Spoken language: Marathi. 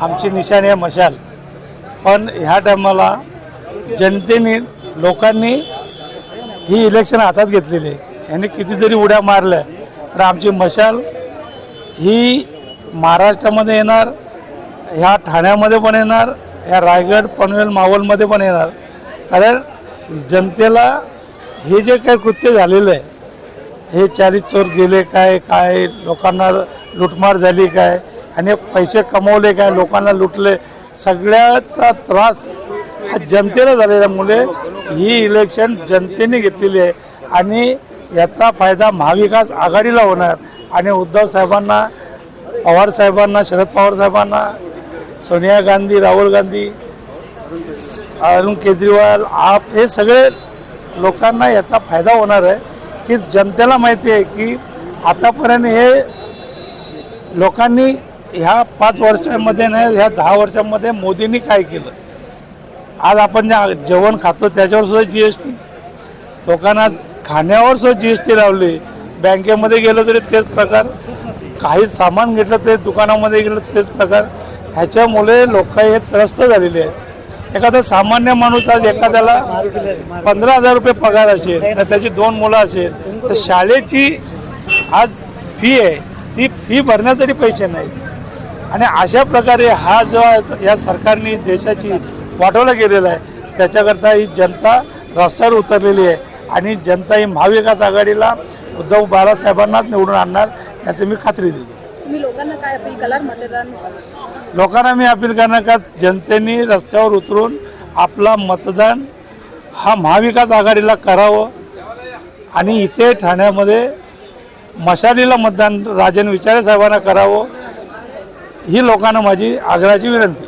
आमची निशाणी आहे मशाल. पण ह्या टायमाला जनतेने लोकांनी ही इलेक्शन हातात घेतलेली आहे. यांनी कितीतरी उड्या मारल्या. तर आमची मशाल ही महाराष्ट्रामध्ये येणार ह्या ठाण्यामध्ये पण येणार ह्या रायगड पनवेल मावलमध्ये पण येणार. कारण जनतेला हे जे काही कृत्य झालेलं आहे हे चारी चोर गेले काय काय लोकांना लुटमार झाली काय आणि पैसे कमवले काय लोकांना लुटले सगळ्याचा त्रास हा जनतेला झालेल्यामुळे ही इलेक्शन जनतेने घेतलेली आहे. आणि याचा फायदा महाविकास आघाडीला होणार. आणि उद्धव साहेबांना पवार साहेबांना शरद पवार साहेबांना सोनिया गांधी राहुल गांधी अरुण केजरीवाल आप हे सगळे लोकांना याचा फायदा होणार आहे. की जनतेला माहिती आहे की आतापर्यंत हे लोकांनी ह्या पाच वर्षामध्ये नाही ह्या दहा वर्षामध्ये मोदींनी काय केलं? आज आपण जे जेवण खातो त्याच्यावर सुद्धा जी एस टी लोकांना खाण्यावर सुद्धा जी एस टी लावली. बँकेमध्ये गेलो तरी तेच प्रकार. काही सामान घेतलं तरी दुकानामध्ये गेलं तेच प्रकार. ह्याच्यामुळे लोक हे त्रस्त झालेले आहेत. एखादा सामान्य माणूस आज एखाद्याला पंधरा हजार रुपये पगार असेल तर त्याची दोन मुलं असेल तर शाळेची आज फी आहे. ती फी भरण्यासाठी पैसे नाहीत. आणि अशा प्रकारे हा जो या सरकारने देशाची वाटवला गेलेला आहे त्याच्याकरता ही जनता रस्त्यावर उतरलेली आहे. आणि जनता ही महाविकास आघाडीला उद्धव बाळासाहेबांनाच निवडून आणणार याची मी खात्री तुम्ही लोकांना काय अपील कराल मतदान? लोकांना मी अपील करणार का जनतेने रस्त्यावर उतरून आपला मतदान हा महाविकास आघाडीला करावं. आणि इथे ठाण्यामध्ये मशालीला मतदान राजन विचारे साहेबांना करावं. ही लोकांना माझी आग्रहाची विनंती.